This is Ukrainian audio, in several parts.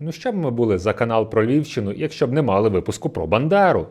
Ну що б ми були за канал про Львівщину, якщо б не мали випуску про Бандеру?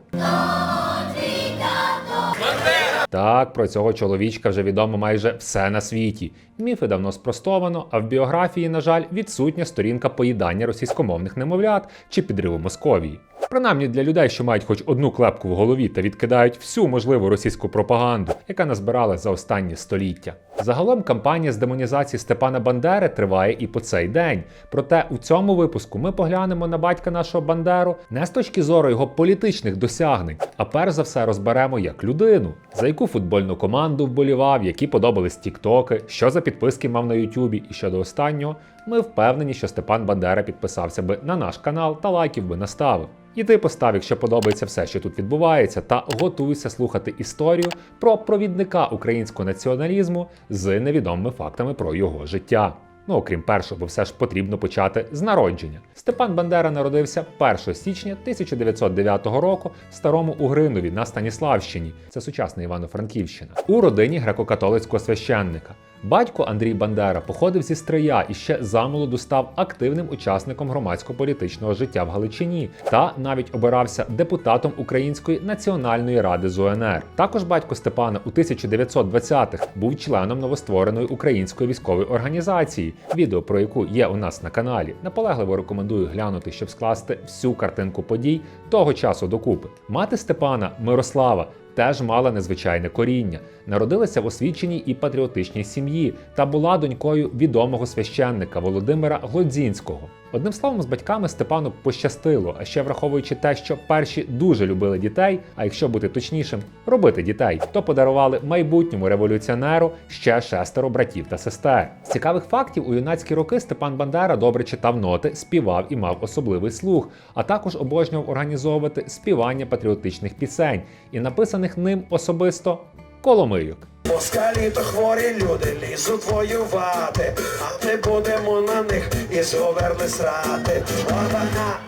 Так, про цього чоловічка вже відомо майже все на світі. Міфи давно спростовано, а в біографії, на жаль, відсутня сторінка поїдання російськомовних немовлят чи підриву Московії. Принаймні для людей, що мають хоч одну клепку в голові та відкидають всю можливу російську пропаганду, яка назбирала за останні століття. Загалом кампанія з демонізації Степана Бандери триває і по цей день. Проте у цьому випуску ми поглянемо на батька нашого Бандеру не з точки зору його політичних досягнень, а перш за все розберемо як людину, за яку футбольну команду вболівав, які подобались тіктоки, що за підписки мав на Ютубі, і щодо останнього, ми впевнені, що Степан Бандера підписався би на наш канал та лайків би наставив. І ти постав, якщо подобається все, що тут відбувається, та готуйся слухати історію про провідника українського націоналізму з невідомими фактами про його життя. Ну, окрім першого, бо все ж потрібно почати з народження. Степан Бандера народився 1 січня 1909 року в старому Угринові на Станіславщині, це сучасна Івано-Франківщина, у родині греко-католицького священника. Батько Андрій Бандера походив зі Стрия і ще замолоду став активним учасником громадсько-політичного життя в Галичині та навіть обирався депутатом Української національної ради з УНР. Також батько Степана у 1920-х був членом новоствореної української військової організації, відео про яку є у нас на каналі. Наполегливо рекомендую глянути, щоб скласти всю картинку подій того часу докупи. Мати Степана Мирослава теж мала незвичайне коріння, народилася в освіченій і патріотичній сім'ї та була донькою відомого священника Володимира Глодзінського. Одним словом, з батьками Степану пощастило, а ще враховуючи те, що перші дуже любили дітей, а якщо бути точнішим, робити дітей, то подарували майбутньому революціонеру ще шестеро братів та сестер. З цікавих фактів у юнацькі роки Степан Бандера добре читав ноти, співав і мав особливий слух, а також обожнював організовувати співання патріотичних пісень і написаних ним особисто коломийок. Москалі то хворі люди лізуть воювати, а ми будемо на них із говерли срати. Орбана!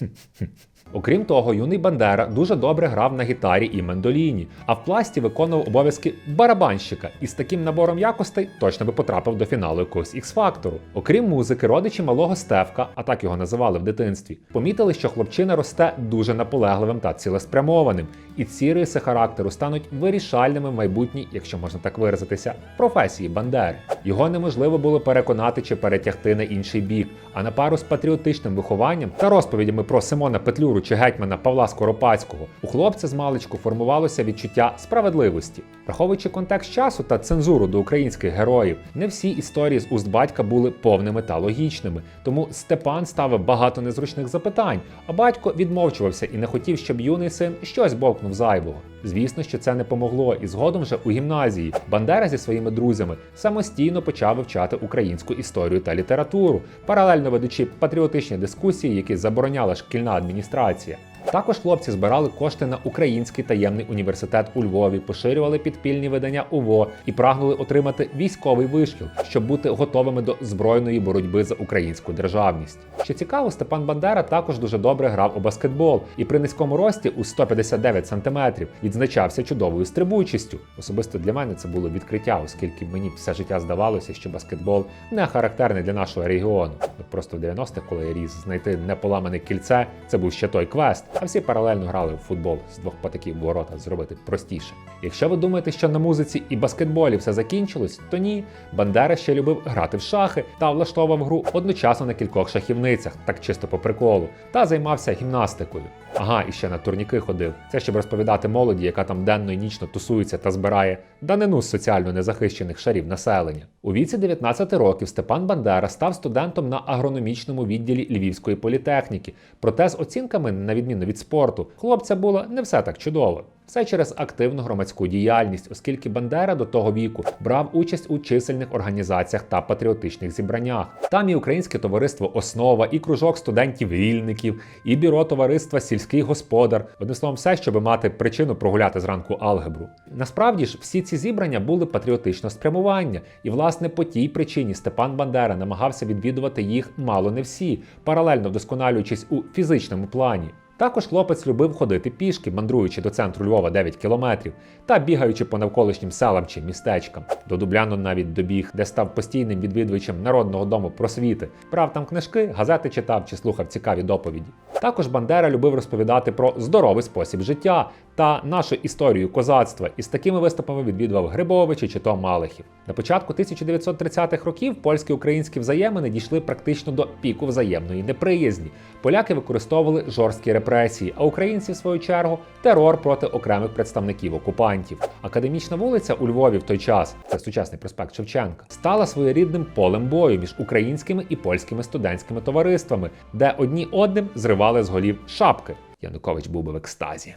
Окрім того, юний Бандера дуже добре грав на гітарі і мандоліні, а в пласті виконував обов'язки барабанщика і з таким набором якостей точно би потрапив до фіналу якогось X-фактору. Окрім музики, родичі малого Стевка, а так його називали в дитинстві, помітили, що хлопчина росте дуже наполегливим та цілеспрямованим, і ці риси характеру стануть вирішальними в майбутній, якщо можна так виразитися, професії Бандери. Його неможливо було переконати чи перетягти на інший бік, а на пару з патріотичним вихованням та розповідями про Симона Петлюру чи гетьмана Павла Скоропадського у хлопця з маличку формувалося відчуття справедливості. Враховуючи контекст часу та цензуру до українських героїв, не всі історії з уст батька були повними та логічними. Тому Степан ставив багато незручних запитань, а батько відмовчувався і не хотів, щоб юний син щось бовкнув зайвого. Звісно, що це не помогло, і згодом вже у гімназії Бандера зі своїми друзями самостійно почав вивчати українську історію та літературу, паралельно ведучи патріотичні дискусії, які забороняла шкільна адміністрація. Також хлопці збирали кошти на український таємний університет у Львові, поширювали підпільні видання УВО і прагнули отримати військовий вишкіл, щоб бути готовими до збройної боротьби за українську державність. Що цікаво, Степан Бандера також дуже добре грав у баскетбол і при низькому рості у 159 см відзначався чудовою стрибучістю. Особисто для мене це було відкриття, оскільки мені все життя здавалося, що баскетбол не характерний для нашого регіону. Просто в 90-х, коли я ріс, знайти неполамане кільце це був ще той квест. А всі паралельно грали в футбол з двох патиків ворота зробити простіше. Якщо ви думаєте, що на музиці і баскетболі все закінчилось, то ні. Бандера ще любив грати в шахи та влаштовував гру одночасно на кількох шахівницях, так чисто по приколу, та займався гімнастикою. Ага, і ще на турніки ходив. Це щоб розповідати молоді, яка там денно і нічно тусується та збирає данину з соціально незахищених шарів населення. У віці 19 років Степан Бандера став студентом на агрономічному відділі Львівської політехніки. Проте з оцінками, на відміну від спорту, хлопця було не все так чудово. Все через активну громадську діяльність, оскільки Бандера до того віку брав участь у чисельних організаціях та патріотичних зібраннях. Там і Українське товариство Основа, і кружок студентів-вільників, і бюро товариства Сільський господар. Одним словом, все, щоб мати причину прогуляти зранку алгебру. Насправді ж, всі ці зібрання були патріотичного спрямування, і власне по тій причині Степан Бандера намагався відвідувати їх мало не всі, паралельно вдосконалюючись у фізичному плані. Також хлопець любив ходити пішки, мандруючи до центру Львова 9 кілометрів, та бігаючи по навколишнім селам чи містечкам. До Дубляну навіть добіг, де став постійним відвідувачем народного дому просвіти, брав там книжки, газети читав чи слухав цікаві доповіді. Також Бандера любив розповідати про здоровий спосіб життя та нашу історію козацтва, і з такими виступами відвідував Грибовичі чи то Малихів. На початку 1930-х років польсько-українські взаємини дійшли практично до піку взаємної неприязні. Поляки використовували жорсткі репресії, а українці, в свою чергу, терор проти окремих представників окупантів. Академічна вулиця у Львові в той час, це сучасний проспект Шевченка, стала своєрідним полем бою між українськими і польськими студентськими товариствами, де одні одним зривали з голів шапки. Янукович був би в екстазі.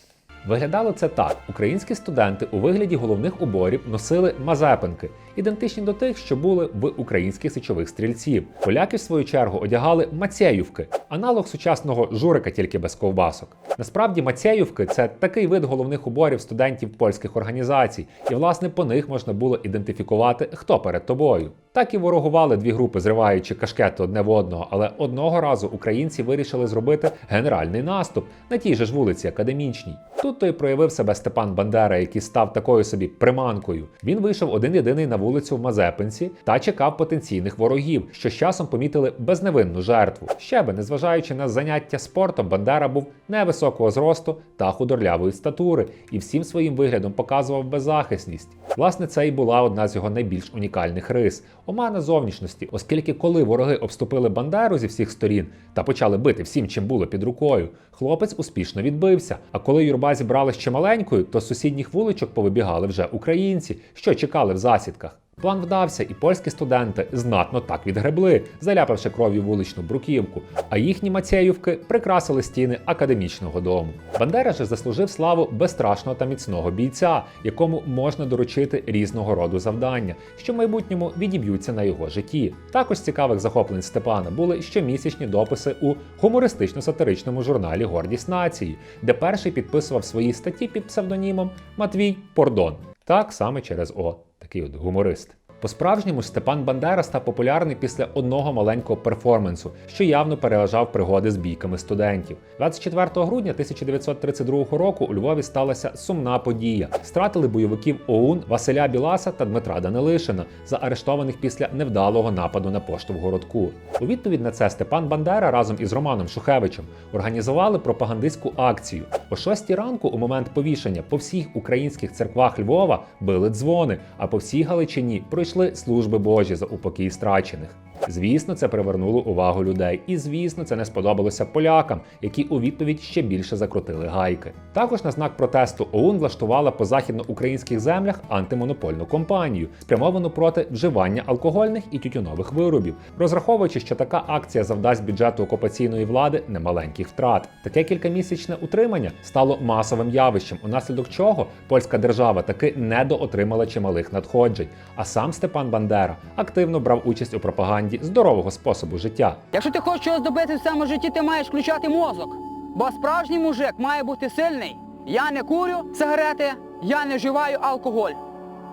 Виглядало це так: українські студенти у вигляді головних уборів носили мазепинки, ідентичні до тих, що були в українських січових стрільців. Поляки, в свою чергу, одягали мацеювки, аналог сучасного журика, тільки без ковбасок. Насправді, мацеювки це такий вид головних уборів студентів польських організацій, і власне по них можна було ідентифікувати, хто перед тобою. Так і ворогували дві групи, зриваючи кашкети одне в одного, але одного разу українці вирішили зробити генеральний наступ на тій же ж вулиці академічній. Тут то й проявив себе Степан Бандера, який став такою собі приманкою. Він вийшов один єдиний на вулицю в Мазепинці та чекав потенційних ворогів, що з часом помітили безневинну жертву. Ще би, незважаючи на заняття спортом, Бандера був невисокого зросту та худорлявої статури і всім своїм виглядом показував беззахисність. Власне, це і була одна з його найбільш унікальних рис омана зовнішності, оскільки коли вороги обступили Бандеру зі всіх сторін та почали бити всім, чим було під рукою, хлопець успішно відбився. А коли юрба зібрали ще маленькою, то з сусідніх вуличок повибігали вже українці, що чекали в засідках. План вдався, і польські студенти знатно так відгребли, заляпавши кров'ю вуличну бруківку, а їхні мацеївки прикрасили стіни академічного дому. Бандера же заслужив славу безстрашного та міцного бійця, якому можна доручити різного роду завдання, що в майбутньому відіб'ються на його житті. Також цікавих захоплень Степана були щомісячні дописи у гумористично-сатиричному журналі Гордість нації, де перший підписував свої статті під псевдонімом Матвій Пордон. Так саме через О, такий от гуморист. По-справжньому Степан Бандера став популярний після одного маленького перформансу, що явно переважав пригоди з бійками студентів. 24 грудня 1932 року у Львові сталася сумна подія. Стратили бойовиків ОУН Василя Біласа та Дмитра Данилишина, заарештованих після невдалого нападу на пошту в городку. У відповідь на це Степан Бандера разом із Романом Шухевичем організували пропагандистську акцію. О 6 ранку, у момент повішення, по всіх українських церквах Львова били дзвони, а по всій Галичині пройшли служби Божі за упокій страчених. Звісно, це привернуло увагу людей, і звісно, це не сподобалося полякам, які у відповідь ще більше закрутили гайки. Також на знак протесту ОУН влаштувала по західноукраїнських землях антимонопольну кампанію, спрямовану проти вживання алкогольних і тютюнових виробів, розраховуючи, що така акція завдасть бюджету окупаційної влади немаленьких втрат. Таке кількамісячне утримання стало масовим явищем, унаслідок чого польська держава таки недоотримала чималих надходжень. А сам Степан Бандера активно брав участь у пропаганді здорового способу життя. Якщо ти хочеш чогось добитися в цьому житті, ти маєш включати мозок. Бо справжній мужик має бути сильний. Я не курю сигарети, я не вживаю алкоголь.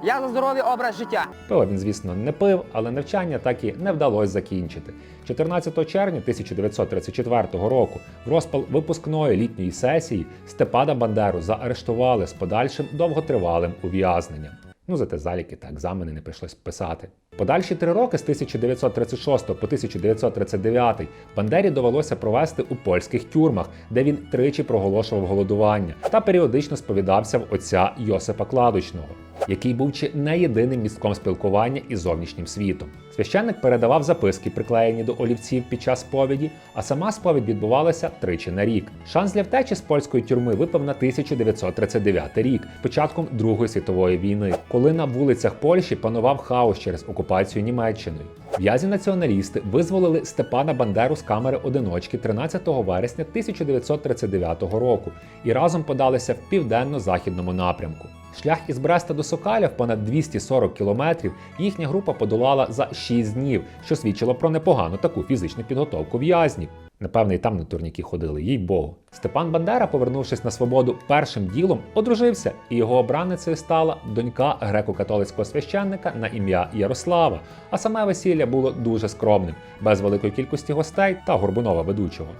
Я за здоровий образ життя. Пиво він, звісно, не пив, але навчання так і не вдалося закінчити. 14 червня 1934 року в розпал випускної літньої сесії Степана Бандеру заарештували з подальшим довготривалим ув'язненням. Ну, зате заліки та екзамени не прийшлось писати. Подальші три роки з 1936 по 1939 Бандері довелося провести у польських тюрмах, де він тричі проголошував голодування та періодично сповідався в отця Йосипа Кладочного, який був чи не єдиним містком спілкування із зовнішнім світом. Священник передавав записки, приклеєні до олівців під час сповіді, а сама сповідь відбувалася тричі на рік. Шанс для втечі з польської тюрми випав на 1939 рік, початком Другої світової війни, коли на вулицях Польщі панував хаос через окупацію Німеччиною. В'язні націоналісти визволили Степана Бандеру з камери одиночки 13 вересня 1939 року і разом подалися в південно-західному напрямку. Шлях із Бреста до Сокаля в понад 240 кілометрів їхня група подолала за 6 днів, що свідчило про непогану таку фізичну підготовку в'язнів. Напевне, і там на турніки ходили, їй Богу. Степан Бандера, повернувшись на свободу, першим ділом одружився, і його обраницею стала донька греко-католицького священника на ім'я Ярослава. А саме весілля було дуже скромним, без великої кількості гостей та горбунова ведучого.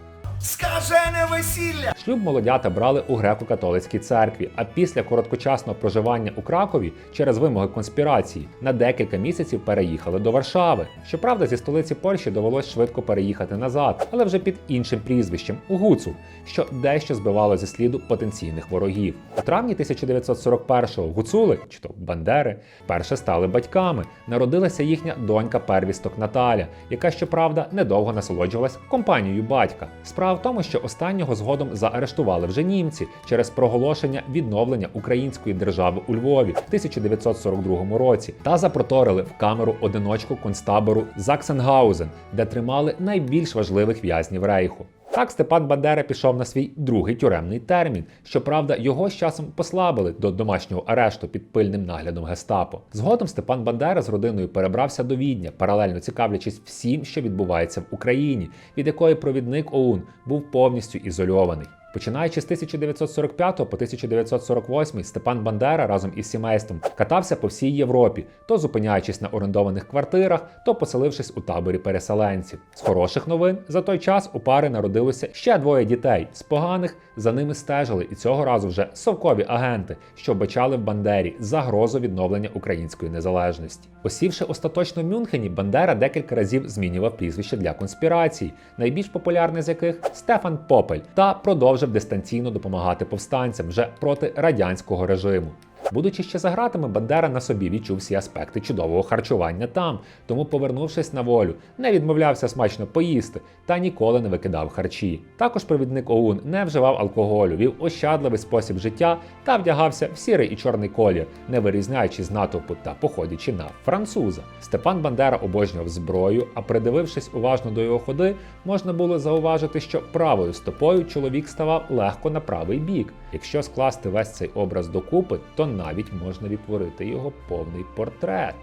Скажи блажене весілля. Шлюб молодята брали у греко-католицькій церкві, а після короткочасного проживання у Кракові через вимоги конспірації на декілька місяців переїхали до Варшави. Щоправда, зі столиці Польщі довелось швидко переїхати назад, але вже під іншим прізвищем у Гуцул, що дещо збивало зі сліду потенційних ворогів. У травні 1941-го гуцули, чи то Бандери, вперше стали батьками. Народилася їхня донька первісток Наталя, яка щоправда недовго насолоджувалась компанією батька. Справа в тому, що останнього згодом заарештували вже німці через проголошення відновлення української держави у Львові в 1942 році та запроторили в камеру одиночку концтабору Заксенгаузен, де тримали найбільш важливих в'язнів рейху. Так Степан Бандера пішов на свій другий тюремний термін. Щоправда, його з часом послабили до домашнього арешту під пильним наглядом гестапо. Згодом Степан Бандера з родиною перебрався до Відня, паралельно цікавлячись всім, що відбувається в Україні, від якої провідник ОУН був повністю ізольований. Починаючи з 1945 по 1948 Степан Бандера разом із сімейством катався по всій Європі, то зупиняючись на орендованих квартирах, то поселившись у таборі переселенців. З хороших новин за той час у пари народилося ще двоє дітей. З поганих за ними стежили, і цього разу вже совкові агенти, що бачали в Бандері загрозу відновлення української незалежності. Осівши остаточно в Мюнхені, Бандера декілька разів змінював прізвище для конспірацій, найбільш популярний з яких Стефан Попель, та продовжив дистанційно допомагати повстанцям вже проти радянського режиму. Будучи ще за гратами, Бандера на собі відчув всі аспекти чудового харчування там, тому, повернувшись на волю, не відмовлявся смачно поїсти та ніколи не викидав харчі. Також провідник ОУН не вживав алкоголю, вів ощадливий спосіб життя та вдягався в сірий і чорний колір, не вирізняючись з натовпу та походячи на француза. Степан Бандера обожнював зброю, а придивившись уважно до його ходи, можна було зауважити, що правою стопою чоловік ставав легко на правий бік. Якщо скласти весь цей образ докупи, то навіть можна відтворити його повний портрет.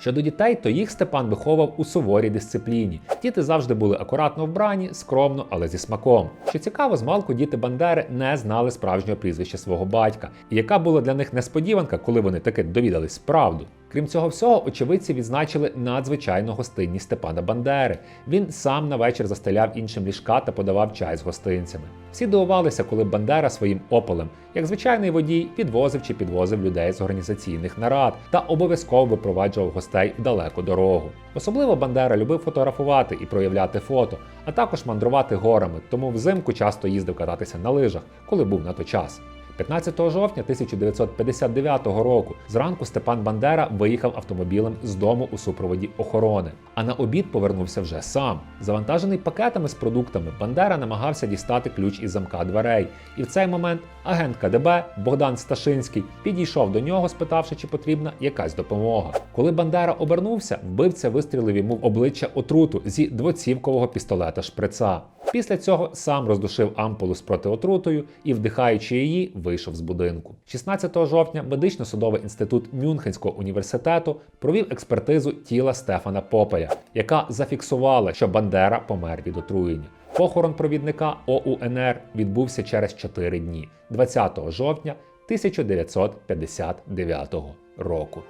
Щодо дітей, то їх Степан виховав у суворій дисципліні. Діти завжди були акуратно вбрані, скромно, але зі смаком. Що цікаво, змалку діти Бандери не знали справжнього прізвища свого батька, і яка була для них несподіванка, коли вони таки довідались правду. Крім цього всього, очевидці відзначили надзвичайну гостинність Степана Бандери. Він сам на вечір застеляв іншим ліжка та подавав чай з гостинцями. Всі дивувалися, коли Бандера своїм ополем, як звичайний водій, підвозив чи підвозив людей з організаційних нарад та обов'язково випроваджував гостей в далеку дорогу. Особливо Бандера любив фотографувати і проявляти фото, а також мандрувати горами, тому взимку часто їздив кататися на лижах, коли був на то час. 15 жовтня 1959 року зранку Степан Бандера виїхав автомобілем з дому у супроводі охорони, а на обід повернувся вже сам. Завантажений пакетами з продуктами, Бандера намагався дістати ключ із замка дверей. І в цей момент агент КДБ Богдан Сташинський підійшов до нього, спитавши, чи потрібна якась допомога. Коли Бандера обернувся, вбивця вистрілив йому в обличчя отруту зі двоцівкового пістолета шприца. Після цього сам роздушив ампулу з протиотрутою і, вдихаючи її, вийшов з будинку. 16 жовтня медично-судовий інститут Мюнхенського університету провів експертизу тіла Стефана Попеля, яка зафіксувала, що Бандера помер від отруєння. Похорон провідника ОУНР відбувся через 4 дні, 20 жовтня 1959 року.